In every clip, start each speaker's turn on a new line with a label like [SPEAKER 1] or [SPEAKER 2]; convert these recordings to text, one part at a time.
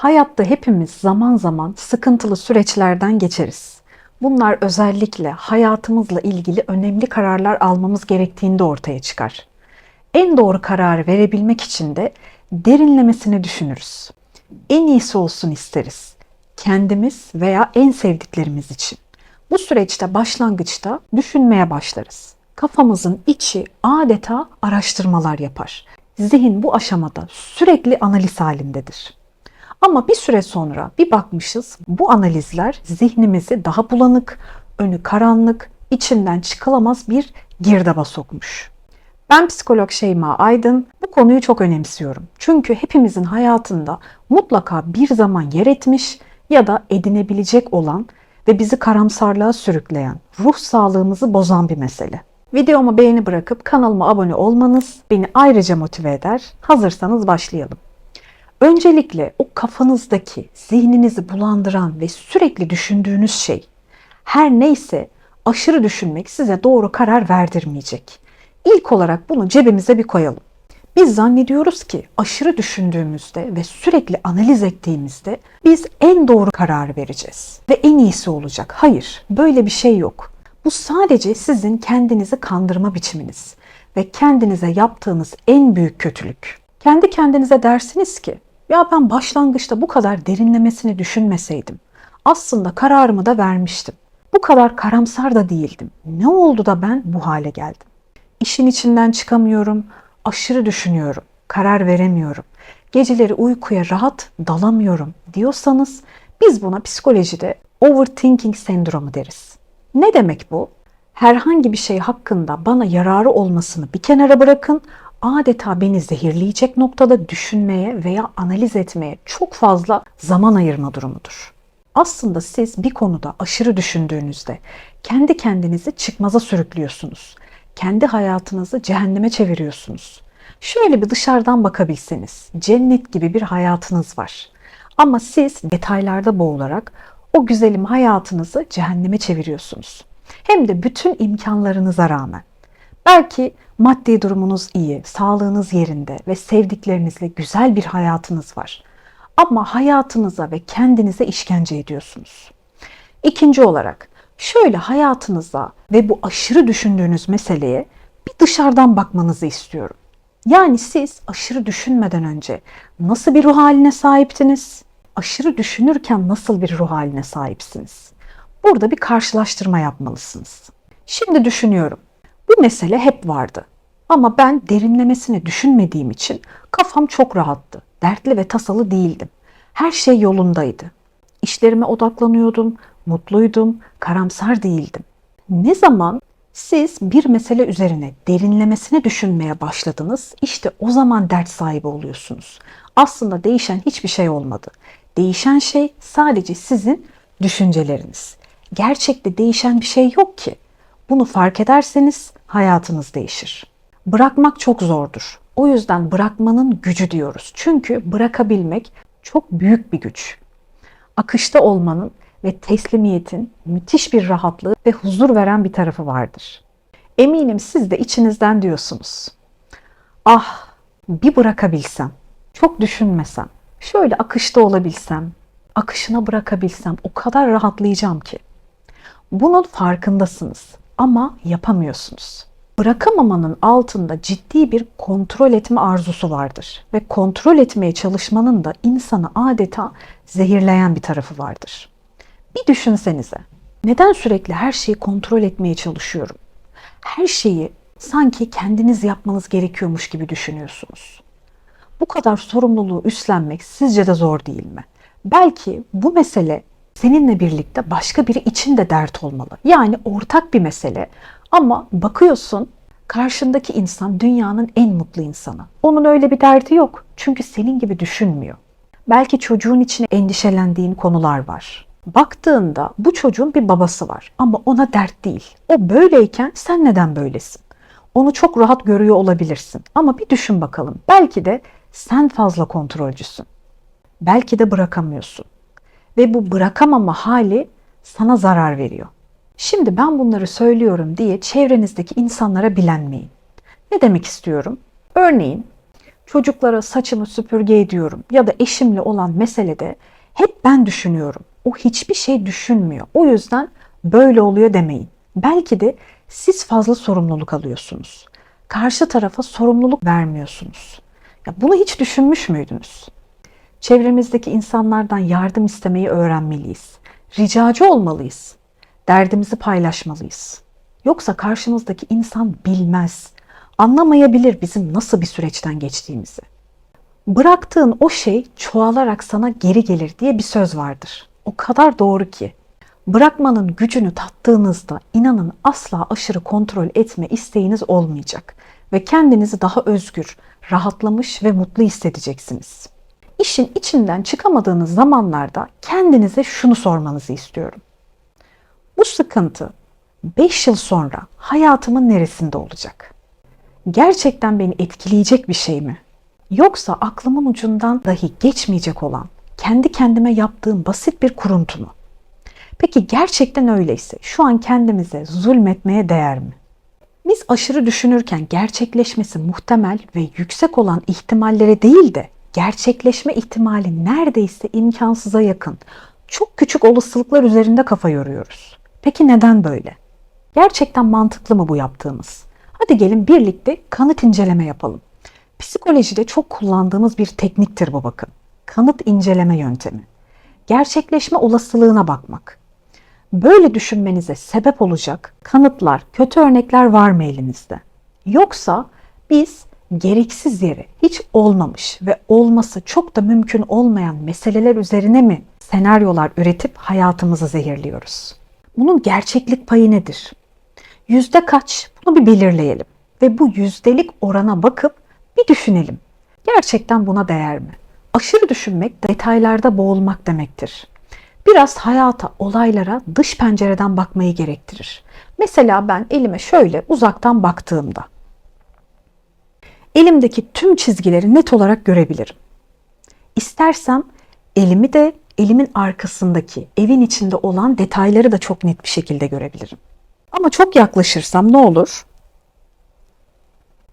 [SPEAKER 1] Hayatta hepimiz zaman zaman sıkıntılı süreçlerden geçeriz. Bunlar özellikle hayatımızla ilgili önemli kararlar almamız gerektiğinde ortaya çıkar. En doğru kararı verebilmek için de derinlemesine düşünürüz. En iyisi olsun isteriz. Kendimiz veya en sevdiklerimiz için. Bu süreçte başlangıçta düşünmeye başlarız. Kafamızın içi adeta araştırmalar yapar. Zihin bu aşamada sürekli analiz halindedir. Ama bir süre sonra bir bakmışız bu analizler zihnimizi daha bulanık, önü karanlık, içinden çıkılamaz bir girdaba sokmuş. Ben psikolog Şeyma Aydın. Bu konuyu çok önemsiyorum. Çünkü hepimizin hayatında mutlaka bir zaman yer etmiş ya da edinebilecek olan ve bizi karamsarlığa sürükleyen, ruh sağlığımızı bozan bir mesele. Videoma beğeni bırakıp kanalıma abone olmanız beni ayrıca motive eder. Hazırsanız başlayalım. Öncelikle o kafanızdaki, zihninizi bulandıran ve sürekli düşündüğünüz şey her neyse aşırı düşünmek size doğru karar verdirmeyecek. İlk olarak bunu cebimize bir koyalım. Biz zannediyoruz ki aşırı düşündüğümüzde ve sürekli analiz ettiğimizde biz en doğru kararı vereceğiz ve en iyisi olacak. Hayır, böyle bir şey yok. Bu sadece sizin kendinizi kandırma biçiminiz ve kendinize yaptığınız en büyük kötülük. Kendi kendinize dersiniz ki ya ben başlangıçta bu kadar derinlemesini düşünmeseydim aslında kararımı da vermiştim. Bu kadar karamsar da değildim. Ne oldu da ben bu hale geldim? İşin içinden çıkamıyorum, aşırı düşünüyorum, karar veremiyorum. Geceleri uykuya rahat dalamıyorum diyorsanız biz buna psikolojide overthinking sendromu deriz. Ne demek bu? Herhangi bir şey hakkında bana yararı olmasını bir kenara bırakın, adeta beni zehirleyecek noktada düşünmeye veya analiz etmeye çok fazla zaman ayırma durumudur. Aslında siz bir konuda aşırı düşündüğünüzde kendi kendinizi çıkmaza sürüklüyorsunuz. Kendi hayatınızı cehenneme çeviriyorsunuz. Şöyle bir dışarıdan bakabilseniz cennet gibi bir hayatınız var. Ama siz detaylarda boğularak o güzelim hayatınızı cehenneme çeviriyorsunuz. Hem de bütün imkanlarınıza rağmen. Belki maddi durumunuz iyi, sağlığınız yerinde ve sevdiklerinizle güzel bir hayatınız var. Ama hayatınıza ve kendinize işkence ediyorsunuz. İkinci olarak şöyle hayatınıza ve bu aşırı düşündüğünüz meseleye bir dışarıdan bakmanızı istiyorum. Yani siz aşırı düşünmeden önce nasıl bir ruh haline sahiptiniz? Aşırı düşünürken nasıl bir ruh haline sahipsiniz? Burada bir karşılaştırma yapmalısınız. Şimdi düşünüyorum. Bu mesele hep vardı. Ama ben derinlemesine düşünmediğim için kafam çok rahattı. Dertli ve tasalı değildim. Her şey yolundaydı. İşlerime odaklanıyordum, mutluydum, karamsar değildim. Ne zaman siz bir mesele üzerine derinlemesine düşünmeye başladınız, işte o zaman dert sahibi oluyorsunuz. Aslında değişen hiçbir şey olmadı. Değişen şey sadece sizin düşünceleriniz. Gerçekte değişen bir şey yok ki. Bunu fark ederseniz hayatınız değişir. Bırakmak çok zordur. O yüzden bırakmanın gücü diyoruz. Çünkü bırakabilmek çok büyük bir güç. Akışta olmanın ve teslimiyetin müthiş bir rahatlığı ve huzur veren bir tarafı vardır. Eminim siz de içinizden diyorsunuz. Ah, bir bırakabilsem, çok düşünmesem, şöyle akışta olabilsem, akışına bırakabilsem o kadar rahatlayacağım ki. Bunun farkındasınız ama yapamıyorsunuz. Bırakamamanın altında ciddi bir kontrol etme arzusu vardır ve kontrol etmeye çalışmanın da insanı adeta zehirleyen bir tarafı vardır. Bir düşünsenize. Neden sürekli her şeyi kontrol etmeye çalışıyorum? Her şeyi sanki kendiniz yapmanız gerekiyormuş gibi düşünüyorsunuz. Bu kadar sorumluluğu üstlenmek sizce de zor değil mi? Belki bu mesele seninle birlikte başka biri için de dert olmalı. Yani ortak bir mesele ama bakıyorsun karşındaki insan dünyanın en mutlu insanı. Onun öyle bir derdi yok. Çünkü senin gibi düşünmüyor. Belki çocuğun için endişelendiğin konular var. Baktığında bu çocuğun bir babası var ama ona dert değil. O böyleyken sen neden böylesin? Onu çok rahat görüyor olabilirsin. Ama bir düşün bakalım. Belki de sen fazla kontrolcüsün. Belki de bırakamıyorsun. Ve bu bırakamama hali sana zarar veriyor. Şimdi ben bunları söylüyorum diye çevrenizdeki insanlara bilenmeyin. Ne demek istiyorum? Örneğin Çocuklara saçımı süpürge ediyorum ya da eşimle olan meselede hep ben düşünüyorum. O hiçbir şey düşünmüyor. O yüzden böyle oluyor demeyin. Belki de siz fazla sorumluluk alıyorsunuz. Karşı tarafa sorumluluk vermiyorsunuz. Ya bunu hiç düşünmüş müydünüz? Çevremizdeki insanlardan yardım istemeyi öğrenmeliyiz. Ricacı olmalıyız. Derdimizi paylaşmalıyız. Yoksa karşımızdaki insan bilmez, anlamayabilir bizim nasıl bir süreçten geçtiğimizi. Bıraktığın o şey çoğalarak sana geri gelir diye bir söz vardır. O kadar doğru ki. Bırakmanın gücünü tattığınızda inanın asla aşırı kontrol etme isteğiniz olmayacak ve kendinizi daha özgür, rahatlamış ve mutlu hissedeceksiniz. İşin içinden çıkamadığınız zamanlarda kendinize şunu sormanızı istiyorum. Bu sıkıntı 5 yıl sonra hayatımın neresinde olacak? Gerçekten beni etkileyecek bir şey mi? Yoksa aklımın ucundan dahi geçmeyecek olan kendi kendime yaptığım basit bir kuruntu mu? Peki gerçekten öyleyse şu an kendimize zulmetmeye değer mi? Biz aşırı düşünürken gerçekleşmesi muhtemel ve yüksek olan ihtimallere değil de gerçekleşme ihtimali neredeyse imkansıza yakın, çok küçük olasılıklar üzerinde kafa yoruyoruz. Peki neden böyle? Gerçekten mantıklı mı bu yaptığımız? Hadi gelin birlikte kanıt inceleme yapalım. Psikolojide çok kullandığımız bir tekniktir bu bakın. Kanıt inceleme yöntemi. Gerçekleşme olasılığına bakmak. Böyle düşünmenize sebep olacak kanıtlar, kötü örnekler var mı elinizde? Yoksa biz gereksiz yere hiç olmamış ve olması çok da mümkün olmayan meseleler üzerine mi senaryolar üretip hayatımızı zehirliyoruz? Bunun gerçeklik payı nedir? Yüzde kaç? Bunu bir belirleyelim. Ve bu yüzdelik orana bakıp bir düşünelim. Gerçekten buna değer mi? Aşırı düşünmek detaylarda boğulmak demektir. Biraz hayata, olaylara dış pencereden bakmayı gerektirir. Mesela ben elime şöyle uzaktan baktığımda elimdeki tüm çizgileri net olarak görebilirim. İstersem elimi de elimin arkasındaki, evin içinde olan detayları da çok net bir şekilde görebilirim. Ama çok yaklaşırsam ne olur?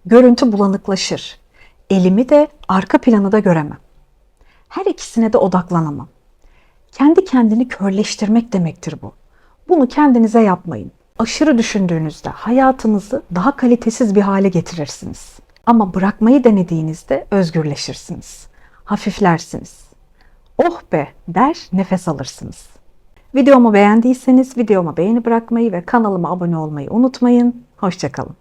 [SPEAKER 1] Görüntü bulanıklaşır. Elimi de arka planı da göremem. Her ikisine de odaklanamam. Kendi kendini körleştirmek demektir bu. Bunu kendinize yapmayın. Aşırı düşündüğünüzde hayatınızı daha kalitesiz bir hale getirirsiniz. Ama bırakmayı denediğinizde özgürleşirsiniz. Hafiflersiniz. Oh be der nefes alırsınız. Videomu beğendiyseniz videoma beğeni bırakmayı ve kanalıma abone olmayı unutmayın. Hoşçakalın.